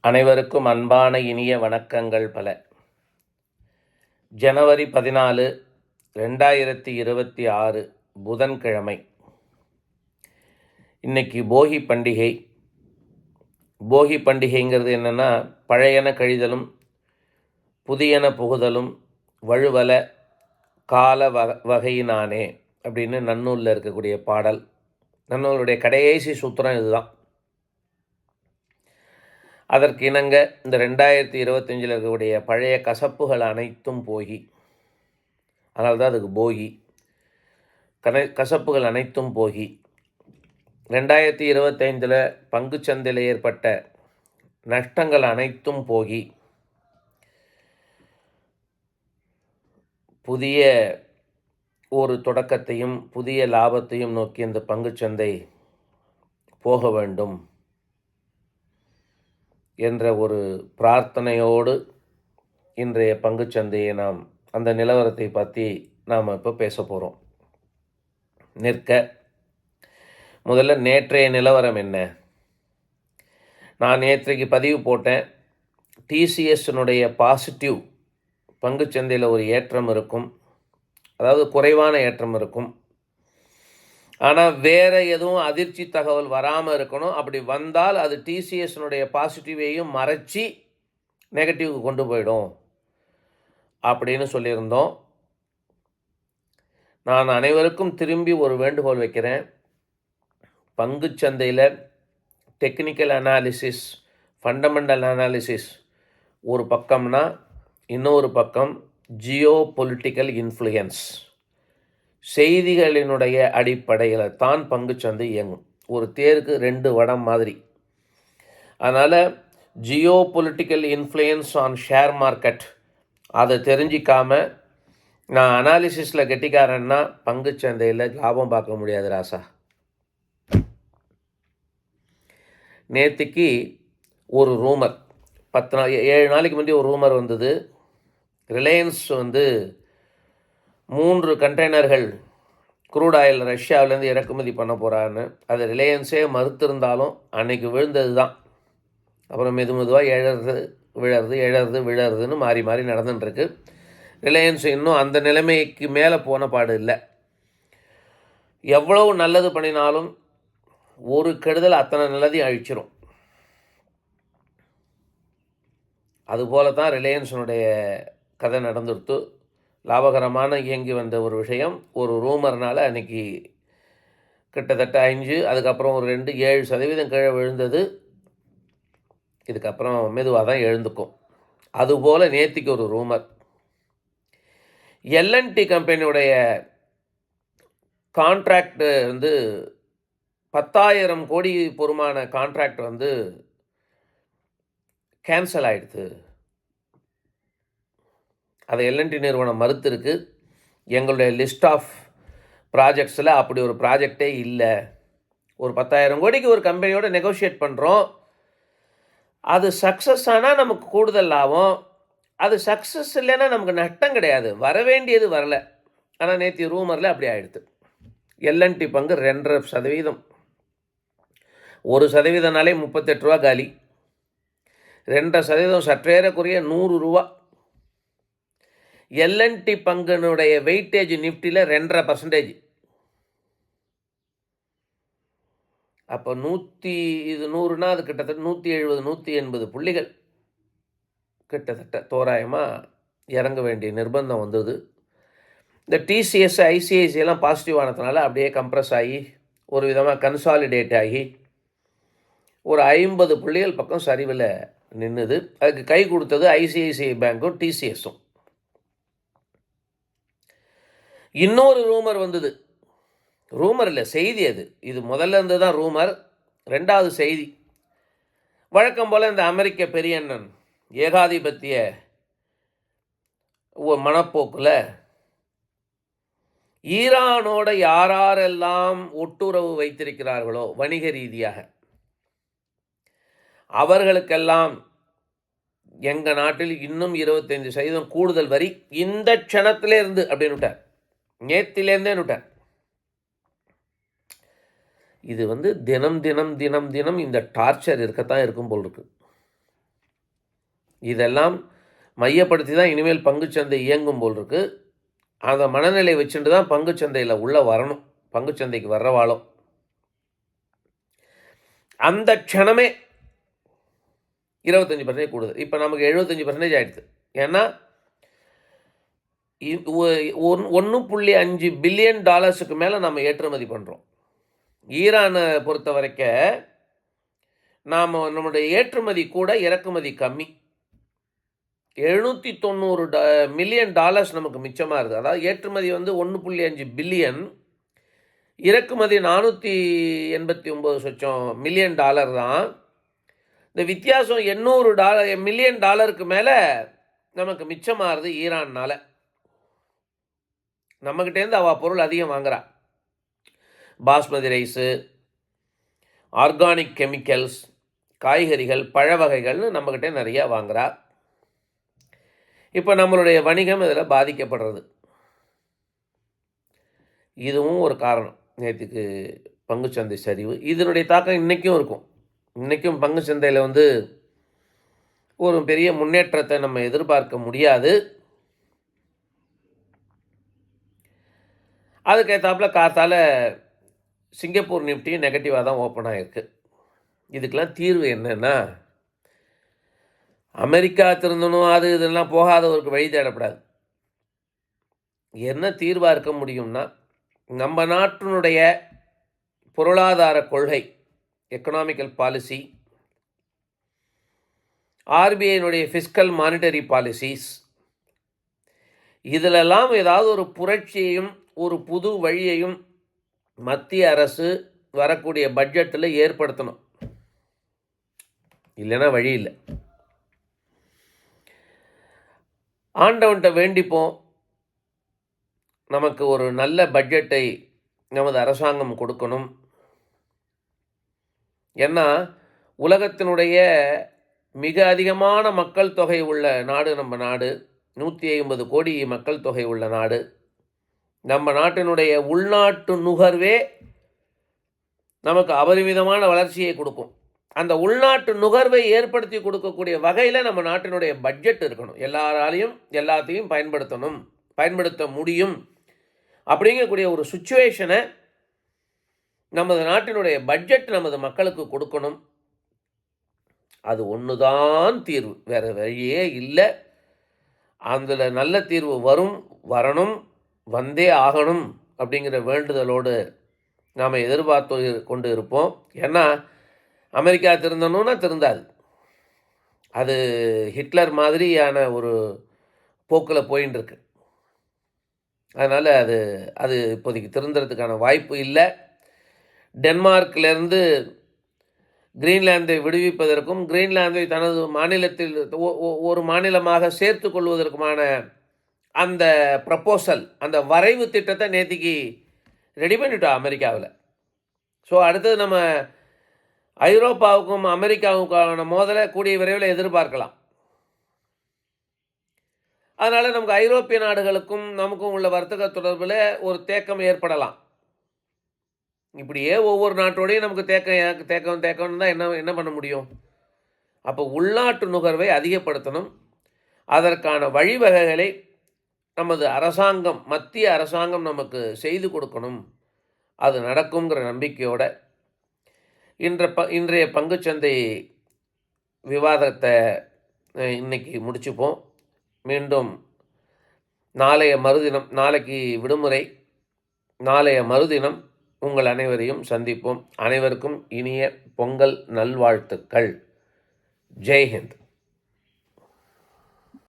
அனைவருக்கும் அன்பான இனிய வணக்கங்கள் பல. ஜனவரி பதினாலு ரெண்டாயிரத்தி இருபத்தி ஆறு புதன்கிழமை. இன்னைக்கு போகி பண்டிகை. போகி பண்டிகைங்கிறது என்னென்னா பழையன கழிதலும் புதியன புகுதலும் வழுவல கால வ வகையினானே அப்படின்னு நன்னூலில் இருக்கக்கூடிய பாடல். நன்னூலுடைய கடைசி சூத்திரம் இதுதான். அதற்கு இணங்க இந்த ரெண்டாயிரத்தி இருபத்தஞ்சில் இருக்கக்கூடிய பழைய கசப்புகள் அனைத்தும் போகி. அதனால தான் அதுக்கு போகி. கனை கசப்புகள் அனைத்தும் போகி. ரெண்டாயிரத்தி இருபத்தைந்தில் பங்குச்சந்தையில் ஏற்பட்ட நஷ்டங்கள் அனைத்தும் போகி. புதிய ஒரு தொடக்கத்தையும் புதிய லாபத்தையும் நோக்கி இந்த பங்குச்சந்தை போக வேண்டும். என்ற ஒரு பிரார்த்தனையோடு இன்றைய பங்குச்சந்தையை நாம் அந்த நிலவரத்தை பற்றி நாம் இப்போ பேச போகிறோம் நிற்க முதல்ல நேற்றைய நிலவரம் என்ன? நான் நேற்றைக்கு பதிவு போட்டேன். டிசிஎஸ்னுடைய பாசிட்டிவ் பங்குச்சந்தையில் ஒரு ஏற்றம் இருக்கும். அதாவது குறைவான ஏற்றம் இருக்கும். ஆனால் வேறு எதுவும் அதிர்ச்சி தகவல் வராமல் இருக்கணும். அப்படி வந்தால் அது டிசிஎஸ்னுடைய பாசிட்டிவையும் மறைச்சி நெகட்டிவ்க்கு கொண்டு போயிடும். அப்படின்னு சொல்லியிருந்தோம். நான் அனைவருக்கும் திரும்பி ஒரு வேண்டுகோள் வைக்கிறேன். பங்குச்சந்தையில் டெக்னிக்கல் அனாலிசிஸ் ஃபண்டமெண்டல் அனாலிசிஸ் ஒரு பக்கம்னா இன்னொரு பக்கம் ஜியோ பொலிட்டிக்கல் இன்ஃப்ளூயன்ஸ் செய்திகளினுடைய அடிப்படையில் தான் பங்குச்சந்தை இயங்கும். ஒரு தேருக்கு ரெண்டு வடம் மாதிரி. அதனால் geopolitical influence on share market அதை தெரிஞ்சிக்காம நான் அனாலிசிஸில் கெட்டிக்காரன்னா பங்குச்சந்தையில் லாபம் பார்க்க முடியாது ராசா. நேற்றுக்கு ஒரு ரூமர் பத்து நாள் ஏழு நாளைக்கு முன்னாடி ஒரு ரூமர் வந்தது. ரிலையன்ஸ் வந்து மூன்று கண்டெய்னர்கள் குரூடாயில் ஆயில் ரஷ்யாவிலேருந்து இறக்குமதி பண்ண போகிறான்னு அது ரிலையன்ஸே மறுத்திருந்தாலும் அன்னைக்கு விழுந்தது தான் அப்புறம் மெது மெதுவாக எழறது விழறது எழறது விழறதுன்னு மாறி மாறி நடந்துட்டுருக்கு. ரிலையன்ஸ் இன்னும் அந்த நிலைமைக்கு மேலே போன பாடு இல்லை. எவ்வளவு நல்லது பண்ணினாலும் ஒரு கெடுதல் அத்தனை நல்லதையும் அழிச்சிரும். அதுபோல தான் ரிலையன்ஸினுடைய கதை நடந்துடுத்து லாபகரமான இயங்கி வந்த ஒரு விஷயம். ஒரு ரூமர்னால் அன்றைக்கி கிட்டத்தட்ட அஞ்சு அதுக்கப்புறம் ஒரு ரெண்டு ஏழு சதவீதம் கீழே விழுந்தது. இதுக்கப்புறம் மெதுவாக தான் எழுந்துக்கும். அதுபோல் நேத்திக்கு ஒரு ரூமர். எல்என்டி கம்பெனியுடைய கான்ட்ராக்டு வந்து பத்தாயிரம் கோடி பொறுமான கான்ட்ராக்ட் வந்து கேன்சல் ஆகிடுது அதை எல்என்டி நிறுவனம் மறுத்திருக்கு. எங்களுடைய லிஸ்ட் ஆஃப் ப்ராஜெக்ட்ஸில் அப்படி ஒரு ப்ராஜெக்டே இல்லை. ஒரு பத்தாயிரம் கோடிக்கு ஒரு கம்பெனியோட நெகோஷியேட் பண்ணுறோம் அது சக்ஸஸ் ஆனால் நமக்கு கூடுதல் லாபம். அது சக்ஸஸ் இல்லைன்னா நமக்கு நஷ்டம் கிடையாது. வர வேண்டியது வரல. ஆனால் நேற்று ரூமரில் அப்படி ஆகிடுது எல்என்டி பங்கு ரெண்டரை சதவீதம். ஒரு சதவீதம்னாலே முப்பத்தெட்டு ரூபா காலி. ரெண்டரை சதவீதம் சற்றேறக்குறைய நூறு ரூபா. எல்என்டி பங்குனுடைய வெயிட்டேஜ் நிஃப்டியில் ரெண்டரை பர்சன்டேஜ் அப்போ நூற்றி இது நூறுனா அது கிட்டத்தட்ட நூற்றி எழுபது நூற்றி எண்பது புள்ளிகள். கிட்டத்தட்ட தோராயமாக இறங்க வேண்டிய நிர்பந்தம் வந்தது. இந்த டிசிஎஸ் ஐசிஐசி எல்லாம் பாசிட்டிவ் ஆனதுனால அப்படியே கம்ப்ரஸ் ஆகி ஒரு விதமாக கன்சாலிடேட் ஆகி ஒரு ஐம்பது புள்ளிகள் பக்கம் சரிவில் நின்றுது அதுக்கு கை கொடுத்தது ஐசிஐசிஐ பேங்க்கும் டிசிஎஸும் இன்னொரு ரூமர் வந்தது. ரூமர் இல்லை செய்தி அது. இது முதல்ல இருந்து தான் ரூமர் ரெண்டாவது செய்தி. வழக்கம் போல் இந்த அமெரிக்க பெரியண்ணன் ஏகாதிபத்திய மனப்போக்கில் ஈரானோட யாரெல்லாம் ஒட்டுறவு வைத்திருக்கிறார்களோ வணிக ரீதியாக அவர்களுக்கெல்லாம் எங்கள் நாட்டில் இன்னும் இருபத்தைந்து சதவீதம் கூடுதல் வரி இந்த க்ஷணத்திலே இருந்து அப்படின்னு விட்டார். நேத்திலேருந்தே விட்டார் இது வந்து தினம் தினம் தினம் தினம் இந்த டார்ச்சர் இருக்கத்தான் இருக்கும் போல் இருக்கு. இதெல்லாம் மையப்படுத்தி தான் இனிமேல் பங்குச்சந்தை இயங்கும் போல் இருக்கு. அந்த மனநிலை வச்சுட்டு தான் பங்குச்சந்தையில் உள்ளே வரணும். பங்குச்சந்தைக்கு வர்றவாளோ அந்த க்ஷணமே இருபத்தஞ்சி பர்சன்டேஜ் கூடுது. இப்போ நமக்கு எழுபத்தஞ்சி பர்சன்டேஜ் ஆகிடுது ஏன்னா ஒன்று புள்ளி அஞ்சு பில்லியன் டாலர்ஸுக்கு மேலே நம்ம ஏற்றுமதி பண்ணுறோம் ஈரானை பொறுத்த வரைக்கும் நாம் நம்முடைய ஏற்றுமதி கூட இறக்குமதி கம்மி. எழுநூற்றி தொண்ணூறு ட மில்லியன் டாலர்ஸ் நமக்கு மிச்சமாக இருக்குது அதாவது ஏற்றுமதி வந்து ஒன்று புள்ளி அஞ்சு பில்லியன் இறக்குமதி நானூற்றி எண்பத்தி ஒம்பது சொச்சம் மில்லியன் டாலர் தான். இந்த வித்தியாசம் எண்ணூறு டாலர் மில்லியன் டாலருக்கு மேலே நமக்கு மிச்சமாகுது ஈரான்னால். நம்மக்கிட்டேருந்து அவள் பொருள் அதிகம் வாங்குறா. பாஸ்மதி ரைஸு ஆர்கானிக் கெமிக்கல்ஸ் காய்கறிகள் பழ வகைகள்னு நம்மக்கிட்டே நிறையா வாங்குறா. இப்போ நம்மளுடைய வணிகம் இதில் பாதிக்கப்படுறது. இதுவும் ஒரு காரணம். நேற்றுக்கு பங்குச்சந்தை சரிவு. இதனுடைய தாக்கம் இன்றைக்கும் இருக்கும். இன்றைக்கும் பங்குச்சந்தையில் வந்து ஒரு பெரிய முன்னேற்றத்தை நம்ம எதிர்பார்க்க முடியாது. அதுக்கேற்றாப்புல காத்தால் சிங்கப்பூர் நிஃப்டியும் நெகட்டிவாக தான் ஓப்பன் ஆகிருக்கு இதுக்கெல்லாம் தீர்வு என்னென்னா அமெரிக்கா திருந்தணும் அது இதெல்லாம் போகாதவருக்கு வழி தேடப்படாது. என்ன தீர்வாக இருக்க முடியும்னா நம்ம நாட்டினுடைய பொருளாதார கொள்கை எக்கனாமிக்கல் பாலிசி ஆர்பிஐனுடைய ஃபிஸ்கல் மானிட்டரி பாலிசிஸ் இதிலெல்லாம் ஏதாவது ஒரு புரட்சியையும் ஒரு புது வழியையும் மத்திய அரசு வரக்கூடிய பட்ஜெட்டில் ஏற்படுத்தணும். இல்லைன்னா வழி இல்லை. ஆண்டவன்கிட்ட வேண்டிப்போம். நமக்கு ஒரு நல்ல பட்ஜெட்டை நமது அரசாங்கம் கொடுக்கணும். ஏன்னா உலகத்தினுடைய மிக அதிகமான மக்கள் தொகை உள்ள நாடு நம்ம நாடு. நூற்றி ஐம்பது கோடி மக்கள் தொகை உள்ள நாடு. நம்ம நாட்டினுடைய உள்நாட்டு நுகர்வே நமக்கு அபரிமிதமான வளர்ச்சியை கொடுக்கும். அந்த உள்நாட்டு நுகர்வை ஏற்படுத்தி கொடுக்கக்கூடிய வகையில் நம்ம நாட்டினுடைய பட்ஜெட் இருக்கணும். எல்லாராலையும் எல்லாத்தையும் பயன்படுத்தணும். பயன்படுத்த முடியும். அப்படிங்கக்கூடிய ஒரு சுச்சுவேஷனை நமது நாட்டினுடைய பட்ஜெட் நமது மக்களுக்கு கொடுக்கணும். அது ஒன்று தான் தீர்வு. வேறு வழியே இல்லை. அதில் நல்ல தீர்வு வரும் வரணும். வந்தே ஆகணும் அப்படிங்கிற வேண்டுதலோடு நாம் எதிர்பார்த்து கொண்டு இருப்போம். ஏன்னா அமெரிக்கா திருந்தணும்னா திருந்தாது. அது ஹிட்லர் மாதிரியான ஒரு போக்கில் போயின்னு இருக்கு அதனால் அது அது இப்போதைக்கு திருந்துறதுக்கான வாய்ப்பு இல்லை. டென்மார்க்லேருந்து கிரீன்லாந்தை விடுவிப்பதற்கும் கிரீன்லாந்தை தனது மாநிலத்தில் ஒரு மாநிலமாக சேர்த்து கொள்வதற்குமான அந்த ப்ரப்போசல் அந்த வரைவு திட்டத்தை நேற்றுக்கு ரெடி பண்ணிட்டோம் அமெரிக்காவில். ஸோ அடுத்தது நம்ம ஐரோப்பாவுக்கும் அமெரிக்காவுக்கான மோதலை கூடிய விரைவில் எதிர்பார்க்கலாம். அதனால் நமக்கு ஐரோப்பிய நாடுகளுக்கும் நமக்கும் உள்ள வர்த்தக தொடர்பில் ஒரு தேக்கம் ஏற்படலாம். இப்படியே ஒவ்வொரு நாட்டோடையும் நமக்கு தேக்கம் தேக்கம் தேக்கம்னு தான் என்ன என்ன பண்ண முடியும்? அப்போ உள்நாட்டு நுகர்வை அதிகப்படுத்தணும். அதற்கான வழிவகைகளை நமது அரசாங்கம் மத்திய அரசாங்கம் நமக்கு செய்து கொடுக்கணும். அது நடக்குங்கிற நம்பிக்கையோட இன்ற ப இன்றைய பங்குச்சந்தை விவாதத்தை இன்னைக்கு முடிச்சுப்போம். மீண்டும் நாளைய மறுதினம் நாளைக்கு விடுமுறை. நாளைய மறுதினம் உங்கள் அனைவரையும் சந்திப்போம். அனைவருக்கும் இனிய பொங்கல் நல்வாழ்த்துக்கள். ஜெய்ஹிந்த்.